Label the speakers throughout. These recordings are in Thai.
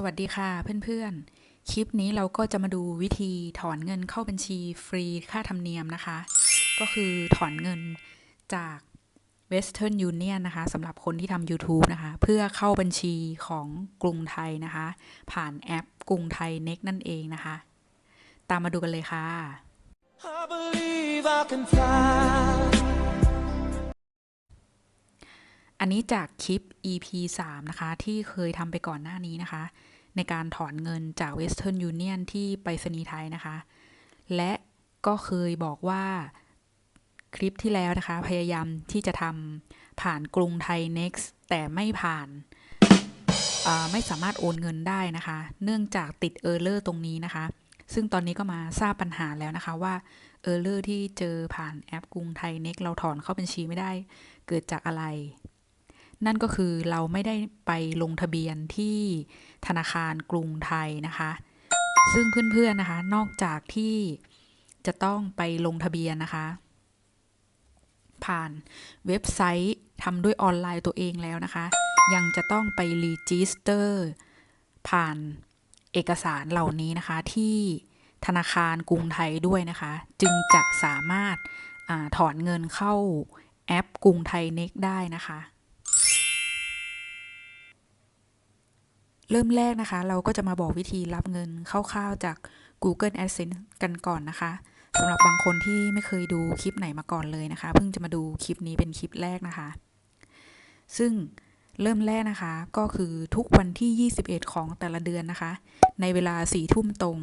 Speaker 1: สวัสดีค่ะเพื่อนๆ คลิปนี้เราก็จะมาดูวิธีถอนเงินเข้าบัญชีฟรีค่าธรรมเนียมนะคะ ก็คือถอนเงินจาก Western Union นะคะสำหรับคนที่ทำ YouTube นะคะ เพื่อเข้าบัญชีของกรุงไทยนะคะ ผ่านแอปกรุงไทย Next นั่นเองนะคะ ตามมาดูกันเลยค่ะ
Speaker 2: I believe I can fly.
Speaker 1: อันนี้จากคลิป EP 3 นะคะ ที่เคยทำไปก่อนหน้านี้นะคะ ในการถอนเงินจาก Western Union ที่ไปรษณีย์ไทยนะคะ และก็เคยบอกว่าคลิปที่แล้วนะคะ พยายามที่จะทำผ่านกรุงไทย Next แต่ไม่ผ่าน ไม่สามารถโอนเงินได้นะคะ เนื่องจากติดเออร์เลอร์ตรงนี้นะคะ ซึ่งตอนนี้ก็มาทราบปัญหาแล้วนะคะว่าเออร์เลอร์ที่เจอผ่านแอปกรุงไทย Next เราถอนเข้าบัญชีไม่ได้เกิดจากอะไร นั่นก็คือเราไม่ได้ไปลงทะเบียนที่ธนาคารกรุงไทยนะคะ ซึ่งเพื่อนๆนะคะ นอกจากที่จะต้องไปลงทะเบียนนะคะ ผ่านเว็บไซต์ทำด้วยออนไลน์ตัวเองแล้วนะคะ ยังจะต้องไปรีจิสเตอร์ผ่านเอกสารเหล่านี้นะคะที่ธนาคารกรุงไทยด้วยนะคะ จึงจะสามารถอาถอนเงินเข้าแอปกรุงไทยเน็กได้นะคะ เริ่มแรกนะคะ เราก็จะมาบอกวิธีรับเงินคร่าวๆจาก Google Adsense กันก่อนนะคะสำหรับบางคนที่ไม่เคยดูคลิปไหนมาก่อนเลยนะคะ เพิ่งจะมาดูคลิปนี้เป็นคลิปแรกนะคะ ซึ่งเริ่มแรกนะคะ ก็คือทุกวันที่ 21 ของแต่ละเดือนนะคะ ในเวลา4ทุ่มตรง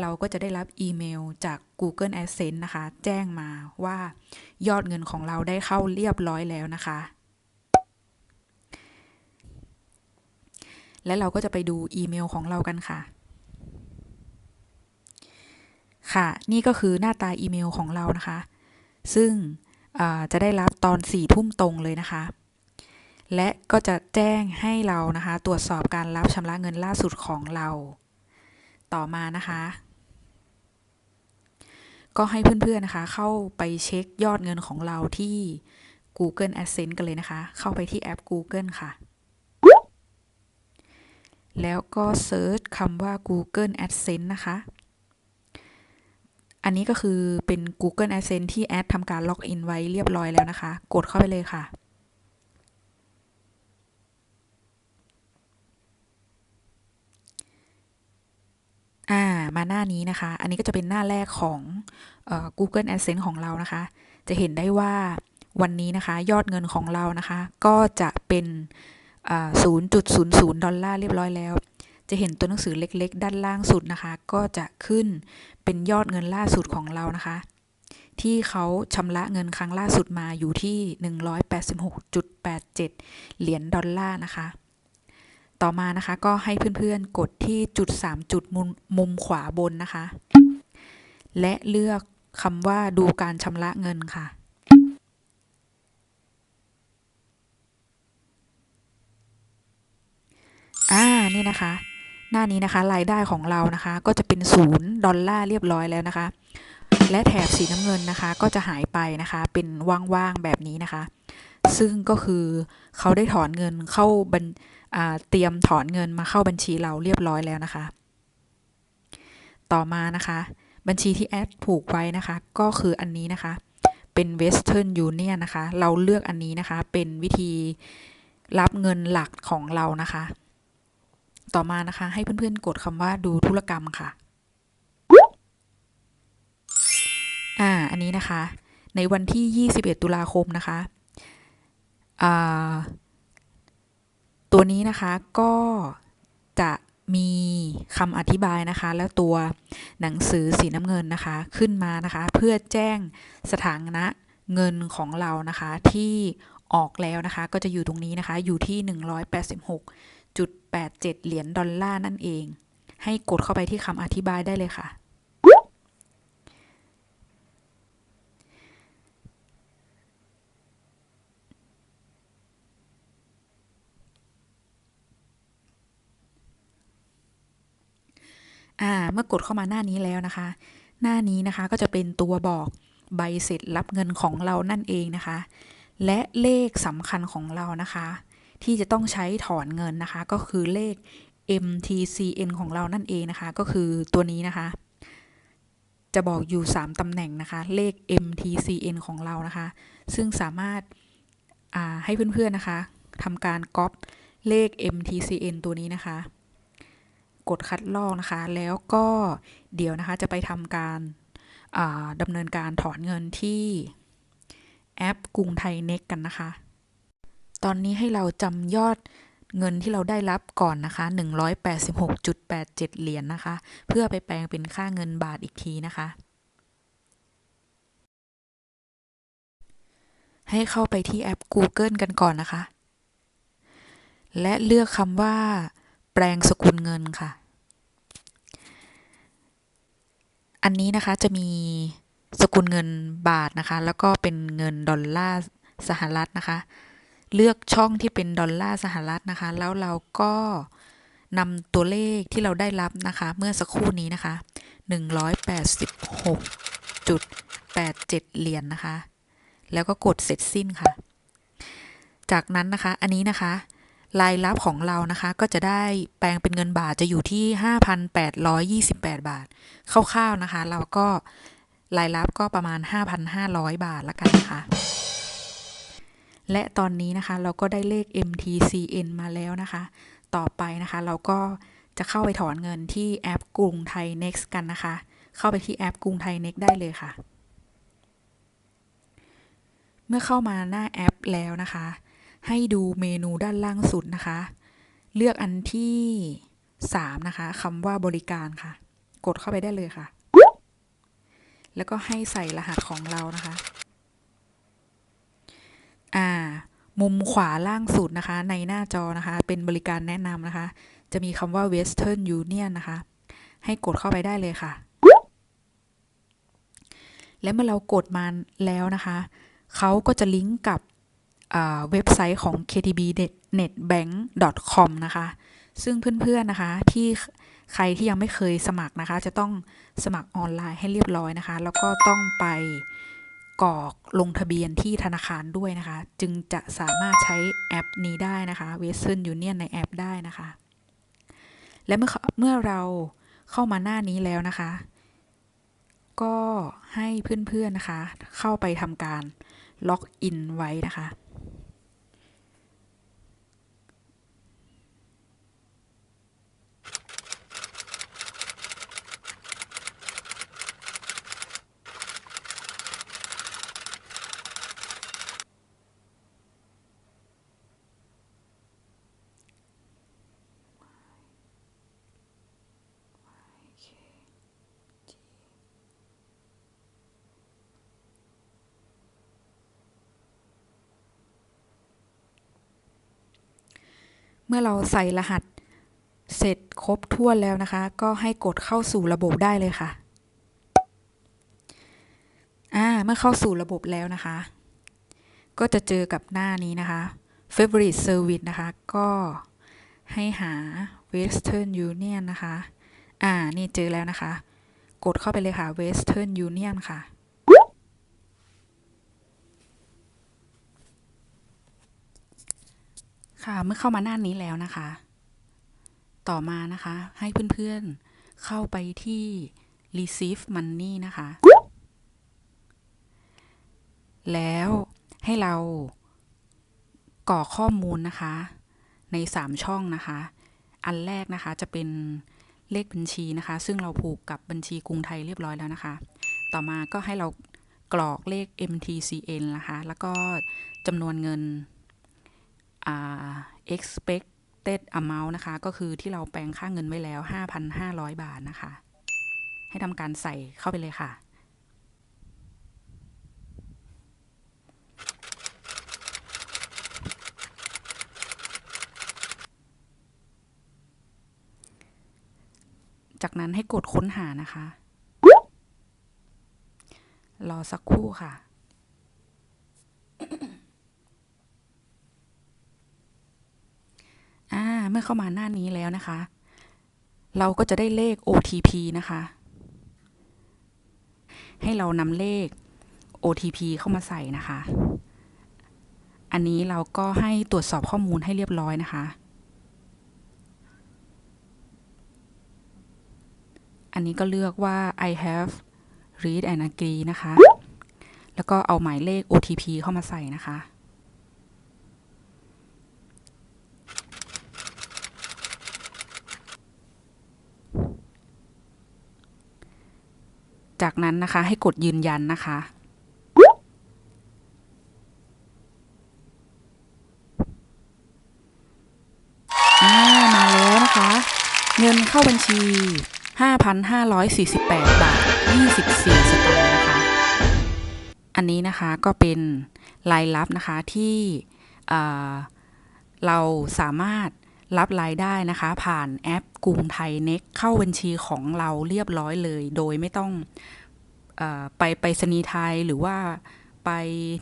Speaker 1: เราก็จะได้รับอีเมลจาก Google Adsense นะคะ แจ้งมาว่ายอดเงินของเราได้เข้าเรียบร้อยแล้วนะคะ และเราก็จะไปดูอีเมลของเรากันค่ะ ค่ะ นี่ก็คือหน้าตาอีเมลของเรานะคะ ซึ่งจะได้รับตอน4ี่ทุ่มตรงเลยนะคะ และก็จะแจ้งให้เรานะคะ ตรวจสอบการรับชำระเงินล่าสุดของเรา ต่อมานะคะ ก็ให้เพื่อนๆนะคะ เข้าไปเช็คยอดเงินของเราที่ Google Adsense กันเลยนะคะ เข้าไปที่แอป Google ค่ะ แล้วก็เซิร์ชคำว่า Google Adsense นะคะ อันนี้ก็คือเป็น Google Adsense ที่แอดทำการล็อกอินไว้เรียบร้อยแล้วนะคะ กดเข้าไปเลยค่ะอ่ามาหน้านี้นะคะ อันนี้ก็จะเป็นหน้าแรกของออ Google Adsense ของเรานะคะ จะเห็นได้ว่าวันนี้นะคะ ยอดเงินของเรานะคะ ก็จะเป็น 0.00 ดอลลาร์เรียบร้อยแล้ว จะเห็นตัวหนังสือเล็กๆ ด้านล่างสุดนะคะ ก็จะขึ้นเป็นยอดเงินล่าสุดของเรานะคะ ที่เขาชำระเงินครั้งล่าสุดมาอยู่ที่ 186.87 เหรียญดอลลาร์นะคะ ต่อมานะคะก็ให้เพื่อนๆกดที่จุด 3 จุดมุมมุมขวาบนนะคะ และเลือกคำว่าดูการชำระเงินค่ะ อ่า นี่นะคะ หน้านี้นะคะรายได้ของเรานะคะ ก็จะเป็นศูนย์ดอลลาร์เรียบร้อยแล้วนะคะ และแถบสีน้ำเงินนะคะ ก็จะหายไปนะคะ เป็นว่างๆแบบนี้นะคะ ซึ่งก็คือเขาได้ถอนเงินเข้าบัญเตรียมถอนเงินมาเข้าบัญชีเราเรียบร้อยแล้วนะคะ ต่อมานะคะ บัญชีที่แอดผูกไว้นะคะ ก็คืออันนี้นะคะ เป็น Western Union นะคะ เราเลือกอันนี้นะคะ เป็นวิธีรับเงินหลักของเรานะคะ ต่อมานะคะ ให้เพื่อนๆ กดคำว่าดูธุรกรรมค่ะ อ่า อันนี้นะคะ ในวันที่ 21 ตุลาคมนะคะตัวนี้นะคะก็จะมีคำอธิบายนะคะ แล้วตัวหนังสือสีน้ำเงินนะคะ ขึ้นมานะคะ เพื่อแจ้งสถานะเงินของเรานะคะที่ออกแล้วนะคะ ก็จะอยู่ตรงนี้นะคะ อยู่ที่ 1.87 เหรียญดอลลาร์นั่นเอง ให้กดเข้าไปที่คำอธิบายได้เลยค่ะ อ่า เมื่อกดเข้ามาหน้านี้แล้วนะคะ หน้านี้นะคะก็จะเป็นตัวบอกใบเสร็จรับเงินของเรานั่นเองนะคะ และเลขสำคัญของเรานะคะ ที่จะต้องใช้ถอนเงินนะคะ ก็คือเลข MTCN ของเรานั่นเองนะคะ ก็คือตัวนี้นะคะ จะบอกอยู่ 3ตำแหน่งนะคะ เลข MTCN ของเรานะคะ ซึ่งสามารถาให้เพื่อนๆนะคะทำการก๊อปเลข MTCN ตัวนี้นะคะ กดคัดลอกนะคะ แล้วก็เดี๋ยวนะคะจะไปทำการาดำเนินการถอนเงินที่แอปกรุงไทยเน็กกันนะคะ ตอนนี้ให้เราจำยอดเงินที่เราได้รับก่อนนะคะ 186.87 เหรียญนนะคะ เพื่อไปแปลงเป็นค่าเงินบาทอีกทีนะคะ ให้เข้าไปที่แอป Google กันก่อนนะคะ และเลือกคำว่า แปลงสกุลเงินค่ะ อันนี้นะคะจะมีสกุลเงินบาทนะคะ แล้วก็เป็นเงินดอลลาร์สหรัฐนะคะ เลือกช่องที่เป็นดอลลาร์สหรัฐนะคะ แล้วเราก็นำตัวเลขที่เราได้รับนะคะ เมื่อสักครู่นี้นะคะ 186.87 เหรียญนนะคะ แล้วก็กดเสร็จสิ้นค่ะ จากนั้นนะคะ อันนี้นะคะ รายรับของเรานะคะ ก็จะได้แปลงเป็นเงินบาทจะอยู่ที่ 5,828 บาท คร่าวๆนะคะ เราก็รายรับก็ประมาณ 5,500 บาทละกันนะคะ และตอนนี้นะคะเราก็ได้เลข MTCN มาแล้วนะคะ ต่อไปนะคะ เราก็จะเข้าไปถอนเงินที่แอปกรุงไทย Next กันนะคะ เข้าไปที่แอปกรุงไทย Next ได้เลยค่ะ เมื่อเข้ามาหน้าแอปแล้วนะคะ ให้ดูเมนูด้านล่างสุดนะคะ เลือกอันที่ 3 นะคะคำว่าบริการค่ะ กดเข้าไปได้เลยค่ะ แล้วก็ให้ใส่รหัสของเรานะคะ อ่า มุมขวาล่างสุดนะคะ ในหน้าจอนะคะ เป็นบริการแนะนำนะคะ จะมีคำว่า Western Union นะคะ ให้กดเข้าไปได้เลยค่ะ และเมื่อเรากดมาแล้วนะคะ เขาก็จะลิงก์กับเว็บไซต์ของ ktbnetbank.com นะคะ ซึ่งเพื่อนๆนะคะที่ใครที่ยังไม่เคยสมัครนะคะ จะต้องสมัครออนไลน์ให้เรียบร้อยนะคะ แล้วก็ต้องไป กรอกลงทะเบียนที่ธนาคารด้วยนะคะ จึงจะสามารถใช้แอปนี้ได้นะคะ Western Union ในแอปได้นะคะ และเมื่อเมื่อเราเข้ามาหน้านี้แล้วนะคะ ก็ให้เพื่อนๆนะคะ เข้าไปทำการล็อกอินไว้นะคะ เมื่อเราใส่รหัสเสร็จครบถ้วนแล้วนะคะ ก็ให้กดเข้าสู่ระบบได้เลยค่ะ อ่า เมื่อเข้าสู่ระบบแล้วนะคะ ก็จะเจอกับหน้านี้นะคะ favorite service นะคะ ก็ให้หา Western Union นะคะ อ่า นี่เจอแล้วนะคะ กดเข้าไปเลยค่ะ Western Union ค่ะ ค่ะ เมื่อเข้ามาหน้านี้แล้วนะคะ ต่อมานะคะ ให้เพื่อนๆเข้าไปที่ receive money นะคะ แล้วให้เรากรอกข้อมูลนะคะ ใน 3 ช่องนะคะ อันแรกนะคะจะเป็นเลขบัญชีนะคะ ซึ่งเราผูกกับบัญชีกรุงไทยเรียบร้อยแล้วนะคะ ต่อมาก็ให้เรากรอกเลข MTCN นะคะ แล้วก็จำนวนเงิน expected amount นะคะ ก็คือที่เราแปลงค่าเงินไว้แล้ว 5,500 บาทนะคะ ให้ทำการใส่เข้าไปเลยค่ะจากนั้นให้กดค้นหานะคะ รอสักครู่ค่ะ อ่า เมื่อเข้ามาหน้านี้แล้วนะคะ เราก็จะได้เลข OTP นะคะ ให้เรานำเลข OTP เข้ามาใส่นะคะ อันนี้เราก็ให้ตรวจสอบข้อมูลให้เรียบร้อยนะคะ อันนี้ก็เลือกว่า I have read and agree นะคะ แล้วก็เอาหมายเลข OTP เข้ามาใส่นะคะ จากนั้นนะคะให้กดยืนยันนะคะ มาแล้วนะคะ เงินเข้าบัญชี 5,548 บาท 24 สตางค์นะคะ อันนี้นะคะก็เป็นรายรับนะคะที่เเราสามารถ รับรายได้นะคะ ผ่านแอปกรุงไทยเน็กเข้าบัญชีของเราเรียบร้อยเลย โดยไม่ต้องอไปไปสนีไทยหรือว่าไป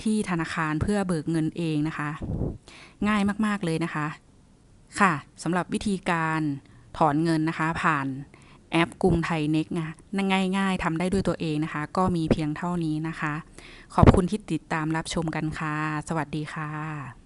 Speaker 1: ที่ธนาคารเพื่อเบิกเงินเองนะคะ ง่ายมากๆเลยนะคะ ค่ะสำหรับวิธีการถอนเงินนะคะ ผ่านแอปกรุงไทยเน็กนะง่ายๆทำได้ด้วยตัวเองนะคะ ก็มีเพียงเท่านี้นะคะ ขอบคุณที่ติดตามรับชมกันค่ะ สวัสดีค่ะ